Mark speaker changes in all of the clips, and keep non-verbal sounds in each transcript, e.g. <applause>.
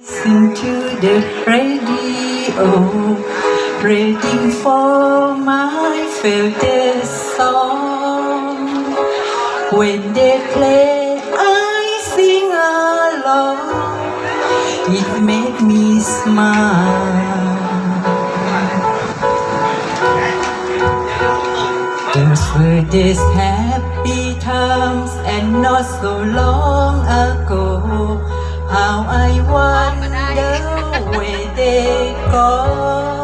Speaker 1: Listen to the radio, waiting for my favorite song. When they play, I sing along. It make me smile. Those were days happy times and not so long ago. How I wonder where they <laughs> gone.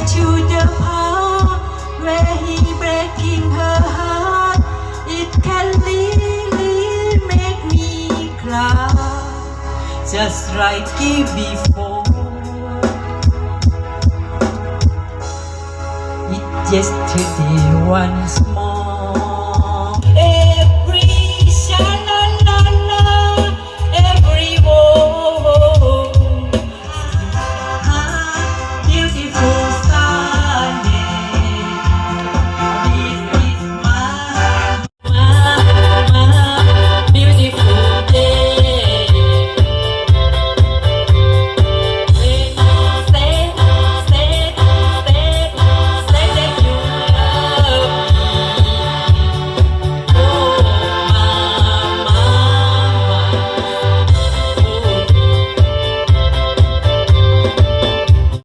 Speaker 1: To the part where he breaking her heart, it can really make me cry, just like before. It yesterday once